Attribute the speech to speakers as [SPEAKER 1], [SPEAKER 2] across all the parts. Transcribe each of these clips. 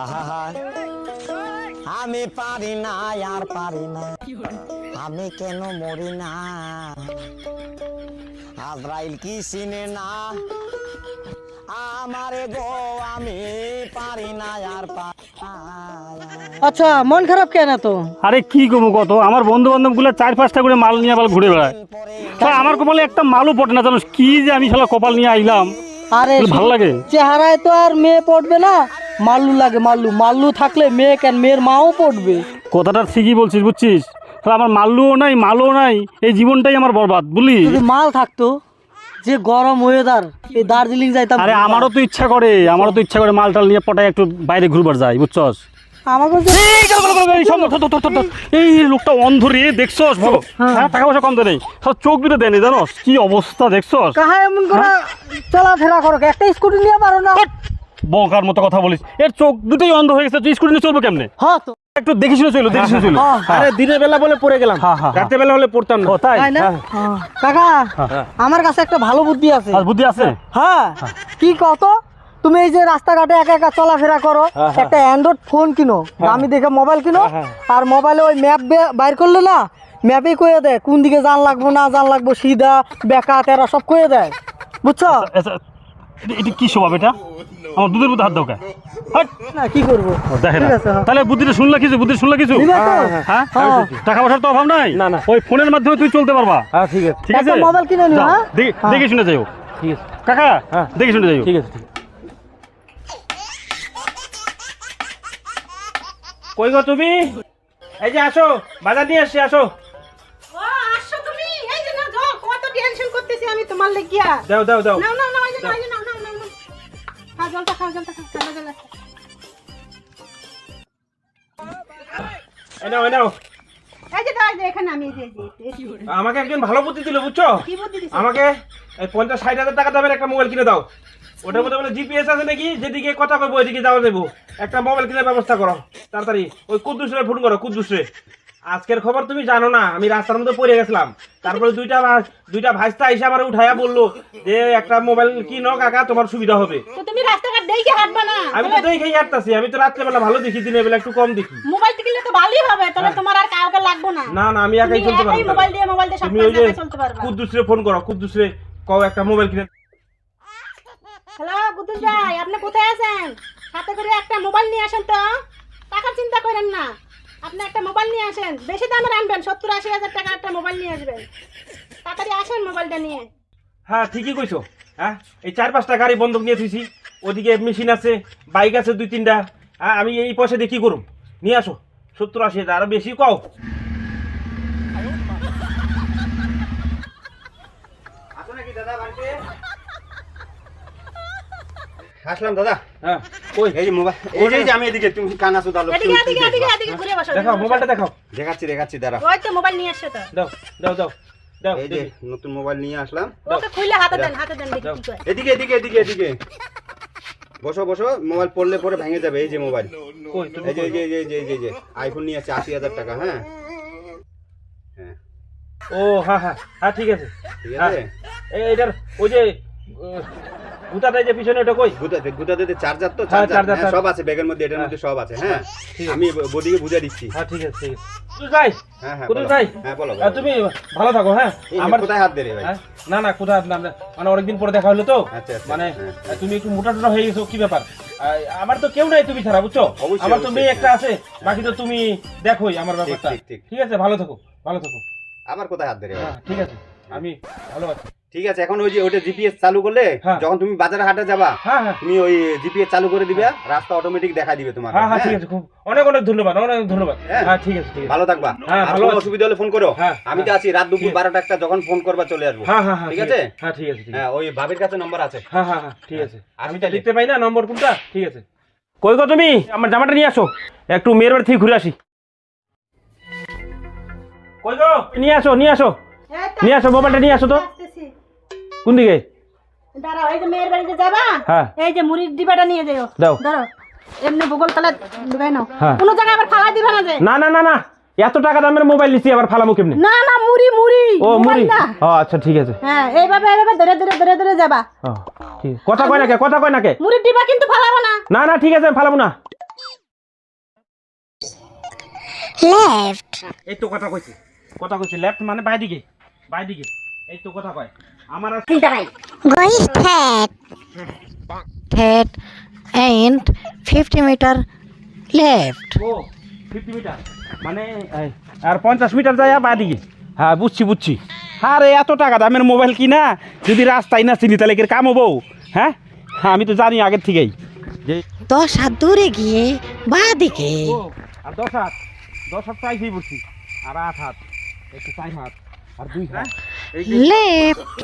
[SPEAKER 1] আহা, আমি পারি না আর পারি না। আমি কেন মরি না? আজরাইল কি চিনে না? আমারে গো আমি পারি না আর পারি
[SPEAKER 2] আচ্ছা মন খারাপ কেন তো
[SPEAKER 3] আরে কি করব কত? আমার বন্ধু বান্ধবগুলো চার পাঁচটা করে মাল নিয়ে আবার ঘুরে বেড়ায়। আমার কপালে একটা মালও পটে না জানো কি যে আমি শালা কপাল নিয়ে আইলাম।
[SPEAKER 2] আরে
[SPEAKER 3] ভালো লাগে?
[SPEAKER 2] চেহারায় তো আর মেয়ে পড়বে না। মাল্লু লাগে মাল্লু। মাল্লু থাকলে মেয়ে কেন? মেয়ের মাও পড়বে।
[SPEAKER 3] কথাটা ঠিকই বলছিস বুঝছিস? তাহলে আমার মাল্লুও নাই মালও নাই এই জীবনটাই আমার বরবাদ বুঝলি?
[SPEAKER 2] যদি মাল থাকতো যে গরম ওয়েদার এই দার্জিলিং যাইতাম।
[SPEAKER 3] আরে আমারও তো ইচ্ছা করে আমারও তো ইচ্ছা করে মাল টাল নিয়ে পটায় একটু বাইরে ঘুরবার যাই বুঝছস?
[SPEAKER 2] আমাকে
[SPEAKER 3] এই লোকটা অন্ধ রে দেখছস? হ্যাঁ টাকা পয়সা কম দেয় সব চোখ দুটো দেয়নি জানোস? কি অবস্থা দেখছস?
[SPEAKER 2] কাহা এমন করে চলাফেরা করো একটা স্কুটি নিয়ে পারো না।
[SPEAKER 3] বকার মতো কথা বলিস। এর চোখ দুটোই অন্ধ হয়ে গেছে তুই স্কুটি নিয়ে চলবো কেমনে?
[SPEAKER 2] হ্যাঁ তো।
[SPEAKER 3] একটু দেখে শুনে চলো দেখে শুনে চলো।
[SPEAKER 2] হ্যাঁ,
[SPEAKER 4] আরে দিনের বেলা বলে পড়ে গেলাম।
[SPEAKER 3] হ্যাঁ, হ্যাঁ,
[SPEAKER 4] রাতের বেলা হলে পড়তাম না।
[SPEAKER 3] তাই?
[SPEAKER 2] না? হ্যাঁ। কাকা আমার কাছে একটা ভালো বুদ্ধি আছে।
[SPEAKER 3] আর বুদ্ধি আছে?
[SPEAKER 2] হ্যাঁ। কি কত তুমি এই যে রাস্তাঘাটে একা একা চলাফেরা করো একটা অ্যান্ড্রয়েড ফোন কিনো দামি দেখে মোবাইল কিনো আর মোবাইলে ওই ম্যাপ বাইর করলে না ম্যাপেই কয়ে দেয় কোন দিকে যান লাগবো না যান লাগবো সিধা বেকা তেরা সব কয়ে দেয়। বুঝছ?
[SPEAKER 3] আচ্ছা, এটা- কি স্বভাব এটা? আমার দুধের মধ্যে হাত দাও কে?
[SPEAKER 2] না কি করব?
[SPEAKER 3] ও, দেখে না।
[SPEAKER 2] ঠিক আছে, হ্যাঁ।
[SPEAKER 3] তাহলে বুদ্ধিটা শুনলা কিছু? বুদ্ধি শুনলা কিছু?
[SPEAKER 2] নিবে
[SPEAKER 3] হ্যাঁ?
[SPEAKER 2] হ্যাঁ।
[SPEAKER 3] টাকা পয়সার তো অভাব নাই?
[SPEAKER 4] না, না।
[SPEAKER 3] ওই ফোনের মাধ্যমে তুই চলতে পারবা।
[SPEAKER 4] হ্যাঁ ঠিক আছে।
[SPEAKER 3] ঠিক আছে?
[SPEAKER 2] মোবাইল কিনে নিও, হ্যাঁ?
[SPEAKER 3] দেখে-
[SPEAKER 2] হ্যাঁ।
[SPEAKER 3] শুনে যাইও।
[SPEAKER 4] ঠিক আছে।
[SPEAKER 3] কাকা
[SPEAKER 4] হ্যাঁ।
[SPEAKER 3] দেখে শুনে যাইও।
[SPEAKER 4] ঠিক আছে ঠিক আছে। কই গো তুমি? এই যে আসো বাজার নিয়ে আসছি আসো।
[SPEAKER 5] ও আসছো তুমি। এই যে না যাও কত টেনশন করতেছি আমি তোমার লাগিয়া।
[SPEAKER 4] দাও দাও দাও।
[SPEAKER 5] খাও জলটা খাও জলটা খাও ঠান্ডা জল আছে।
[SPEAKER 4] এই
[SPEAKER 5] যে এখানে আমি এই যে
[SPEAKER 4] আমাকে একজন ভালো বুদ্ধি দিল বুঝছ?
[SPEAKER 5] কি বুদ্ধি দিছে?
[SPEAKER 4] আমাকে এই পঞ্চাশ ষাট হাজার টাকা দামের একটা মোবাইল কিনে দাও। ওটার মধ্যে বলে জিপিএস আছে নাকি? যেদিকে কথা কইবো ওইদিকে যাওয়া দেবো একটা মোবাইল কেনার ব্যবস্থা করো তাড়াতাড়ি। ওই কুদ্দুসরে ফোন করো কুদ্দুসরে। আজকের খবর তুমি জানো না আমি রাস্তার মধ্যে পড়ে গেছিলাম। তারপরে দুইটা দুইটা ভাইস্তা এসে আমার উঠাইয়া বলল যে একটা মোবাইল কিনো কাকা তোমার সুবিধা হবে।
[SPEAKER 5] তো তুমি রাস্তাঘাট দেখে হাঁটবা না?
[SPEAKER 4] আমি তো দেখেই হাঁটতাছি আমি তো রাত্রেবেলা ভালো দেখি দিনের বেলা একটু কম দেখি।
[SPEAKER 5] মোবাইল কিনলে তো ভালোই হবে তাহলে তোমার আর কাউকে লাগবে না।
[SPEAKER 4] না না আমি একাই চলতে পারব
[SPEAKER 5] মোবাইল দিয়ে মোবাইল দিয়ে সব জায়গায় চলতে পারবা।
[SPEAKER 4] কুদ্দুসরে ফোন করো কুদ্দুসরে কও একটা মোবাইল কিনে।
[SPEAKER 5] হ্যালো গুতুল ভাই আপনি কোথায় আছেন? সাথে করে একটা মোবাইল নিয়ে আসেন তো। টাকার চিন্তা করেন না। আপনি একটা মোবাইল নিয়ে আসেন বেশি দামের আনবেন সত্তর আশি হাজার টাকা একটা মোবাইল নিয়ে আসবেন। তাড়াতাড়ি আসেন মোবাইলটা নিয়ে।
[SPEAKER 4] হ্যাঁ ঠিকই কইছো। হ্যাঁ এই চার পাঁচটা গাড়ি বন্ধক নিয়ে থুইছি। ওদিকে মেশিন আছে বাইক আছে দুই তিনটা। হ্যাঁ আমি এই পয়সা দিয়ে কি করুম? নিয়ে আসো। সত্তর আশি হাজার আরও বেশি কও।
[SPEAKER 6] আসলাম দাদা।
[SPEAKER 4] হ্যাঁ। কই
[SPEAKER 6] এই যে মোবাইল এই যে- এই যে আমি এদিকে তুমি কান আসো দাও
[SPEAKER 5] এদিকে এদিকে এদিকে এদিকে ঘুরে বসো
[SPEAKER 4] মোবাইলটা দেখাও।
[SPEAKER 6] দেখাচ্ছি দেখাচ্ছি দাঁড়া
[SPEAKER 5] ওই তো মোবাইল নিয়ে আসছে তো।
[SPEAKER 4] দাও দাও দাও দাও।
[SPEAKER 6] এই যে নতুন মোবাইল নিয়ে আসলাম।
[SPEAKER 5] ওকে খুলে হাতে দেন হাতে দেন দেখি কি করে।
[SPEAKER 6] এদিকে এদিকে এদিকে এদিকে। বসো বসো মোবাইল পড়লে পরে ভেঙে যাবে এই যে মোবাইল। এই যে এই যে এই যে, এই যে আইফোন নিয়ে আছে আশি হাজার টাকা হ্যাঁ? হ্যাঁ।
[SPEAKER 4] ও হ্যাঁ হ্যাঁ হ্যাঁ ঠিক আছে।
[SPEAKER 6] ঠিক
[SPEAKER 4] হ্যাঁ।
[SPEAKER 6] আছে
[SPEAKER 4] এই এটার ওই যে যে পিছনে ওটা কই?
[SPEAKER 6] চার্জার তো
[SPEAKER 4] হ্যাঁ,
[SPEAKER 6] চার্জার হ্যাঁ, সব আছে ব্যাগের মধ্যে এটার
[SPEAKER 4] হ্যাঁ।
[SPEAKER 6] মধ্যে সব আছে হ্যাঁ। আমি বদিকে বুঝে দিচ্ছি।
[SPEAKER 4] হ্যাঁ ঠিক আছে ঠিক আছে। তুই যাই
[SPEAKER 6] হ্যাঁ হ্যাঁ
[SPEAKER 4] যাই
[SPEAKER 6] হ্যাঁ বলো
[SPEAKER 4] তুমি ভালো থাকো হ্যাঁ? আমার
[SPEAKER 6] কোথায় হাত দে রে ভাই?
[SPEAKER 4] হ্যাঁ? না না কোথায় আপনার মানে অনেকদিন পরে দেখা হলো তো।
[SPEAKER 6] আচ্ছা, আচ্ছা,
[SPEAKER 4] মানে
[SPEAKER 6] হ্যাঁ।
[SPEAKER 4] তুমি একটু মোটা টোটা হয়ে গেছো কি ব্যাপার? আমার তো কেউ নাই তুমি ছাড়া বুঝছ? আমার তো মেয়ে একটা
[SPEAKER 6] হ্যাঁ।
[SPEAKER 4] আছে বাকি তো তুমি দেখোই আমার ব্যাপারটা।
[SPEAKER 6] ঠিক,
[SPEAKER 4] আছে ভালো থাকো ভালো থাকো।
[SPEAKER 6] আমার কোথায় হাত দে রে ভাই?
[SPEAKER 4] হ্যাঁ ঠিক আছে। আমি ভালো আছি।
[SPEAKER 6] ঠিক আছে এখন ওই যে ওটা জিপিএস চালু করলে
[SPEAKER 4] হ্যাঁ।
[SPEAKER 6] যখন তুমি বাজারে হাটে যাবা
[SPEAKER 4] হ্যাঁ হ্যাঁ।
[SPEAKER 6] তুমি ওই জিপিএস চালু করে দিবে রাস্তা অটোমেটিক দেখা দিবে তোমার
[SPEAKER 4] হ্যাঁ ঠিক আছে খুব অনেক অনেক ধন্যবাদ অনেক অনেক ধন্যবাদ।
[SPEAKER 6] হ্যাঁ।
[SPEAKER 4] ঠিক আছে ঠিক আছে।
[SPEAKER 6] ভালো থাকবা।
[SPEAKER 4] হ্যাঁ, ভালো
[SPEAKER 6] অসুবিধা হলে ফোন করো। আমি তো। আছি রাত দুপুর। বারোটা একটা যখন ফোন করবা চলে আসব।
[SPEAKER 4] হ্যাঁ হ্যাঁ
[SPEAKER 6] ঠিক আছে।
[SPEAKER 4] হ্যাঁ ঠিক আছে
[SPEAKER 6] হ্যাঁ ওই ভাবির কাছে নম্বর আছে।
[SPEAKER 4] হ্যাঁ হ্যাঁ হ্যাঁ ঠিক আছে।
[SPEAKER 6] আমি
[SPEAKER 4] তো লিখতে পাই না নম্বর কোনটা? ঠিক আছে। কই গো তুমি? আমার জামাটা নিয়ে আসো। একটু মেয়ের বাড়ি থেকে ঘুরে আসি। কই গো? নিয়ে আসো নিয়ে আসো। নিয়ে আসো মোবাইলটা নিয়ে আসো তো। কোন দিকে?
[SPEAKER 5] দাঁড়াও এই যে মেয়ের বাড়িতে যাবা?
[SPEAKER 4] হ্যাঁ।
[SPEAKER 5] এই যে মুড়ির ডিবাটা নিয়ে যাও
[SPEAKER 4] দাও।
[SPEAKER 5] ধরো এমনি ভূগোল তালা ঢুকাই নাও।
[SPEAKER 4] হ্যাঁ।
[SPEAKER 5] কোনো জায়গায় আবার ফালা দিবে না যে?
[SPEAKER 4] না না না না। এত টাকা দামের মোবাইল নিচ্ছি আবার ফালামু কেমনি?
[SPEAKER 5] না না মুড়ি মুড়ি
[SPEAKER 4] ও মুড়ি। ও আচ্ছা ঠিক আছে।
[SPEAKER 5] হ্যাঁ এইভাবে এইভাবে ধরে ধরে ধরে ধরে যাবা।
[SPEAKER 4] ও, ঠিক আছে। কথা কয় নাকে কথা কয় নাকে
[SPEAKER 5] মুড়ির ডিবা কিন্তু ফালাবো না।
[SPEAKER 4] না না ঠিক আছে আমি ফালাবো না।
[SPEAKER 7] Left,
[SPEAKER 4] এই তো কথা কইছে। কথা কইছে লেফট মানে বাই দিকে বাই দিকে এই তো কথা কয়। আমার আর
[SPEAKER 7] go straight,
[SPEAKER 8] Head and 50 meter left.
[SPEAKER 4] ও ফিফটি মিটার মানে এই, আর পঞ্চাশ মিটার যায় বাই দিকে হ্যাঁ বুঝছি বুঝছি। আরে এত টাকা দামের মোবাইল কিনা? যদি রাস্তায় না চিনি তাহলে কি কাম হব? হ্যাঁ? হ্যাঁ, আমি তো জানি আগের থেকেই। যে
[SPEAKER 8] দশ হাত দূরে গিয়ে বা দিকে
[SPEAKER 4] ও আর দশ হাত দশ হাত চাইছেই বুঝছি আর আট হাত একটু চার হাত।
[SPEAKER 8] লেফট।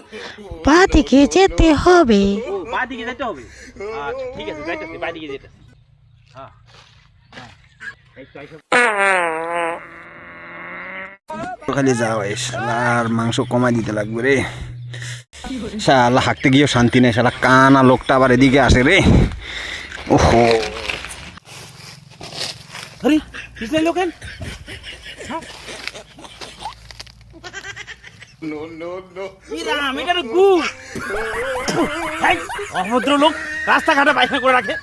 [SPEAKER 8] বা দিকে যেতে হবে।
[SPEAKER 4] বাঁ দিকে যেতে হবে। আচ্ছা ঠিক আছে যাইতেছি বাঁ দিকে যেতেছি। হ্যাঁ হ্যাঁ।
[SPEAKER 6] খালি যাও এই মাংস কমাই দিতে লাগবে রে। শালা হাঁকতে গিয়েও শান্তি নেই শালা কানা লোকটা আবার এদিকে আসে রে। ওহো।
[SPEAKER 4] আরে পিছনে লোকেন অভদ্র লোক রাস্তাঘাটে পায়খানা করে রাখে